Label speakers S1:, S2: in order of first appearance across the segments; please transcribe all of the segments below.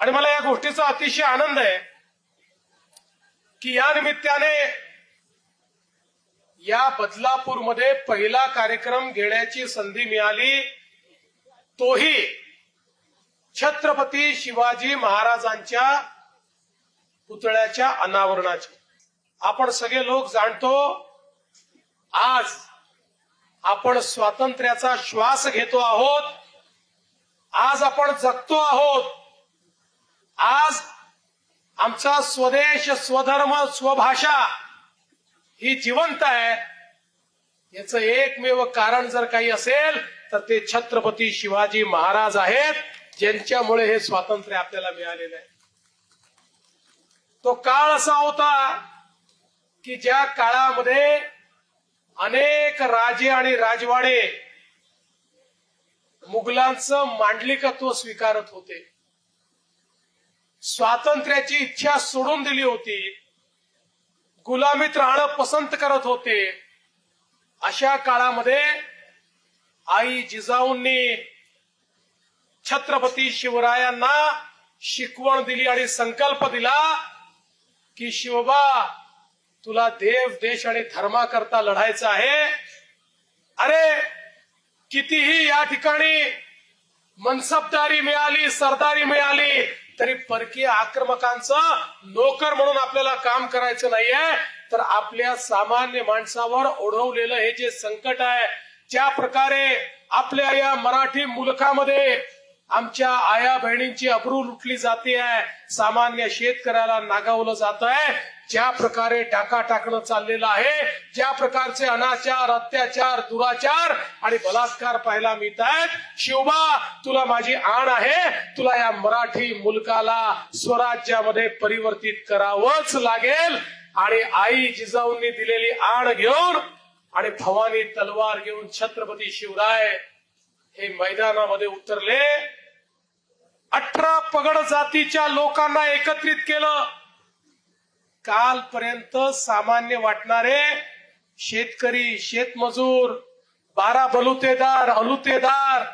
S1: आणि मला या गोष्टीचा अतिशय आनंद आहे की या निमित्ताने या बदलापूरमध्ये पहिला कार्यक्रम घेण्याची संधी मिळाली. तोही छत्रपती शिवाजी महाराजांच्या पुतळ्याच्या अनावरणाची. आपण सगळे लोक जाणतो आज आपण स्वातंत्र्याचा श्वास घेतो आहोत. आज आपण जगतो आहोत. आज आमचा स्वदेश स्वधर्म स्वभाषा ही जिवंत आहे. याचं एकमेव कारण जर काही असेल तर ते छत्रपती शिवाजी महाराज आहेत ज्यांच्यामुळे हे स्वातंत्र्य आपल्याला मिळालेलं आहे. तो काळ असा होता की ज्या काळामध्ये अनेक राजे आणि राजवाडे मुघलांचं मांडलिकत्व स्वीकारत होते. स्वातंत्र्याची इच्छा सोडून दिली होती. गुलामीत राहणं पसंत करत होते. अशा काळामध्ये आई जिजाऊंनी छत्रपती शिवरायांना शिकवण दिली आणि संकल्प दिला की शिवबा तुला देव देश आणि धर्माकरता लढायचं आहे. अरे कितीही या ठिकाणी मनसबदारी मिळाली सरदारी मिळाली तरी परकीय आक्रमकांचं नोकर म्हणून आपल्याला काम करायचं नाहीये. तर आपल्या सामान्य माणसावर ओढवलेलं हे जे संकट आहे ज्या प्रकारे आपल्या या मराठी मुलखामध्ये आमच्या आया बहिणींची अब्रू लुटली जाते आहे सामान्य शेतकऱ्याला नागावलं जात आहे ज्या प्रकारे टाका टाकणं चाललेलं आहे ज्या प्रकारचे अनाचार अत्याचार दुराचार आणि बलात्कार पाहायला मिळत आहेत शिवबा तुला माझी आण आहे. तुला या मराठी मुलकाला स्वराज्यामध्ये परिवर्तित करावंच लागेल. आणि आई जिजाऊंनी दिलेली आण घेऊन आणि भवानी तलवार घेऊन छत्रपती शिवराय हे मैदानामध्ये उतरले. अठरा पगड जातीच्या लोकांना एकत्रित केलं. कालपर्यंत सामान्य वाटणारे शेतकरी शेतमजूर बारा बलुतेदार अलुतेदार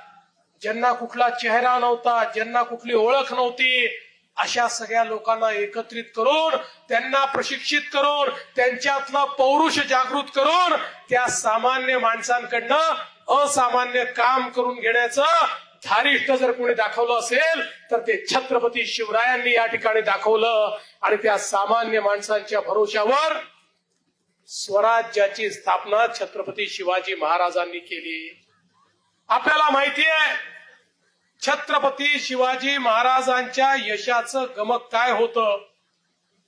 S1: ज्यांना कुठला चेहरा नव्हता ज्यांना कुठली ओळख नव्हती अशा सगळ्या लोकांना एकत्रित करून त्यांना प्रशिक्षित करून त्यांच्यातला पौरुष जागृत करून त्या सामान्य माणसांकडनं असामान्य काम करून घेण्याचं धारिष्ट जर कोणी दाखवलं असेल तर ते छत्रपती शिवरायांनी या ठिकाणी दाखवलं. आणि त्या सामान्य माणसांच्या भरोशावर स्वराज्याची स्थापना छत्रपती शिवाजी महाराजांनी केली. आपल्याला माहिती आहे छत्रपती शिवाजी महाराजांच्या यशाचं गमक काय होतं?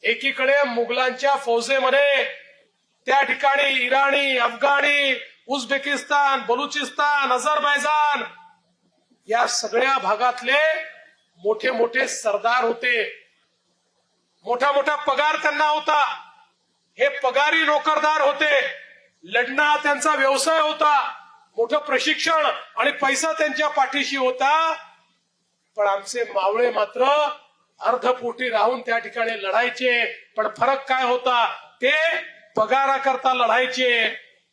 S1: एकीकडे मुघलांच्या फौजेमध्ये त्या ठिकाणी इराणी अफगाणी उझबेकिस्तान बलुचिस्तान अझरबैजान या सगळ्या भागातले मोठे मोठे सरदार होते. मोठा मोठा पगार त्यांना होता. हे पगारी नोकरदार होते. लढणं त्यांचा व्यवसाय होता. मोठं प्रशिक्षण आणि पैसा त्यांच्या पाठीशी होता. पण आमचे मावळे मात्र अर्धपोटी राहून त्या ठिकाणी लढायचे. पण फरक काय होता? ते पगाराकरता लढायचे.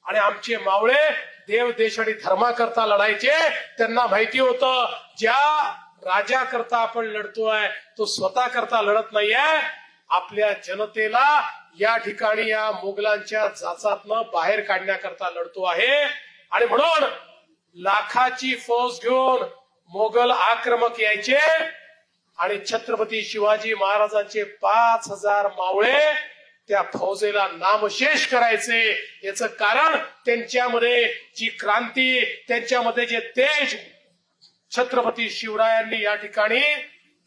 S1: आणि आमचे मावळे देव देश आणि धर्माकरता लढायचे त्यांना माहिती होतं ज्या राजा करता आपण लढतोय तो स्वतः करता लढत नाहीये. आपल्या जनतेला या ठिकाणी या मुघलांच्या जाचातनं बाहेर काढण्याकरता लढतो आहे. आणि म्हणून लाखाची फौज घेऊन मोगल आक्रमक यायचे. आणि छत्रपती शिवाजी महाराजांचे पाच हजार मावळे त्या फौजेला नामशेष करायचे. याचं कारण त्यांच्यामध्ये जी क्रांती त्यांच्यामध्ये जे तेज छत्रपती शिवरायांनी या ठिकाणी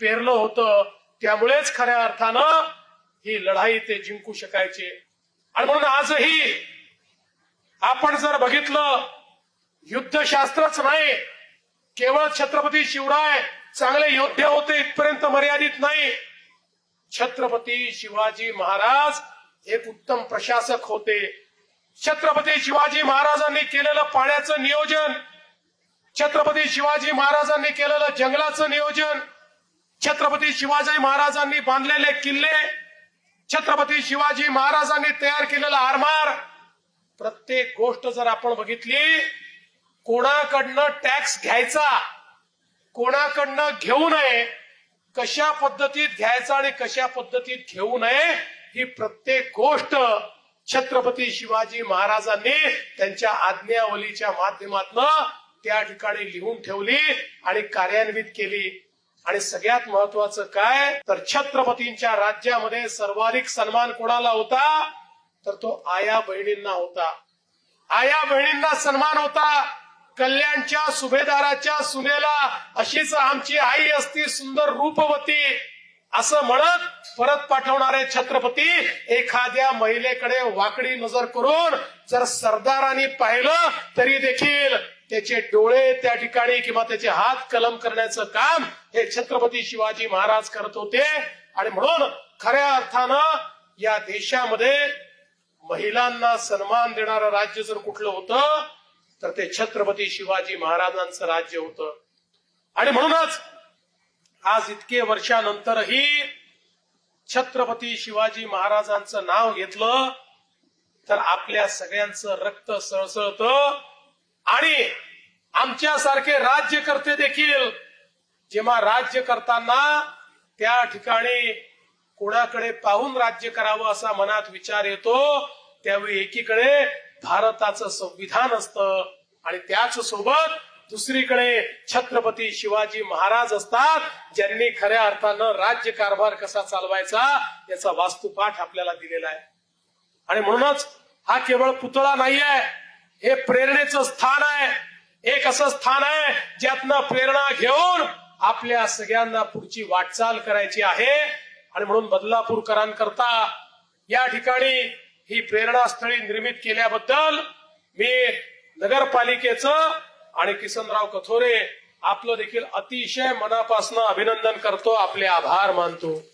S1: पेरलं होतं त्यामुळेच खऱ्या अर्थानं ही लढाई ते जिंकू शकायचे. आणि म्हणून आजही आपण जर बघितलं युद्धशास्त्रच नाही. केवळ छत्रपती शिवराय चांगले योद्धे होते इथपर्यंत मर्यादित नाही. छत्रपती शिवाजी महाराज एक उत्तम प्रशासक होते. छत्रपती शिवाजी महाराजांनी केलेलं पाण्याचं नियोजन छत्रपती शिवाजी महाराजांनी केलेलं जंगलाचं नियोजन छत्रपती शिवाजी महाराजांनी बांधलेले किल्ले छत्रपती शिवाजी महाराजांनी तयार केलेला आरमार. प्रत्येक गोष्ट जर आपण बघितली कोणाकडनं टॅक्स घ्यायचा कोणाकडनं घेऊ नये कशा पद्धतीत घ्यायचा आणि कशा पद्धतीत घेऊ नये ही प्रत्येक गोष्ट छत्रपती शिवाजी महाराजांनी त्यांच्या आज्ञावलीच्या माध्यमातून त्या ठिकाणी लिहून ठेवली आणि कार्यान्वित केली. आणि सगळ्यात महत्वाचं काय? तर छत्रपतींच्या राज्यामध्ये सर्वाधिक सन्मान कोणाला होता? तर तो आया बहिणींना होता. आया बहिणींना सन्मान होता. कल्याणच्या सुभेदाराच्या सुनेला अशीच आमची आई असती सुंदर रूपवती. असं म्हणत परत पाठवणारे छत्रपती एखाद्या महिलेकडे वाकडी नजर करून जर सरदारांनी पाहिलं तरी देखील त्याचे डोळे त्या ठिकाणी किंवा त्याचे हात कलम करण्याचं काम हे छत्रपती शिवाजी महाराज करत होते. आणि म्हणून खऱ्या अर्थानं या देशामध्ये महिलांना सन्मान देणारं राज्य जर कुठलं होतं तर ते छत्रपती शिवाजी महाराजांचं राज्य होतं. आणि म्हणूनच आज इतके वर्षानंतरही छत्रपती शिवाजी महाराजांचं नाव घेतलं तर आपल्या सगळ्यांचं रक्त सळसळत. आणि आमच्यासारखे राज्यकर्ते देखील जेव्हा राज्य करताना त्या ठिकाणी कोणाकडे पाहून राज्य करावं असा मनात विचार येतो त्यावेळी एकीकडे भारताचं संविधान असतं. आणि त्याच सोबत दुसरीकडे छत्रपती शिवाजी महाराज असतात ज्यांनी खऱ्या अर्थानं राज्य कारभार कसा चालवायचा याचा वास्तुपाठ आपल्याला दिलेला आहे. आणि म्हणूनच हा केवळ पुतळा नाही आहे हे प्रेरणेचं स्थान आहे. एक असं स्थान आहे ज्यातनं प्रेरणा घेऊन आपल्या सगळ्यांना पुढची वाटचाल करायची आहे. आणि म्हणून बदलापूरकरांकरता या ठिकाणी ही प्रेरणास्थळी निर्मित केल्याबद्दल मी नगरपालिकेचं आणि किसनराव कथोरे आपलं देखील अतिशय मनापासून अभिनंदन करतो आपले आभार मानतो.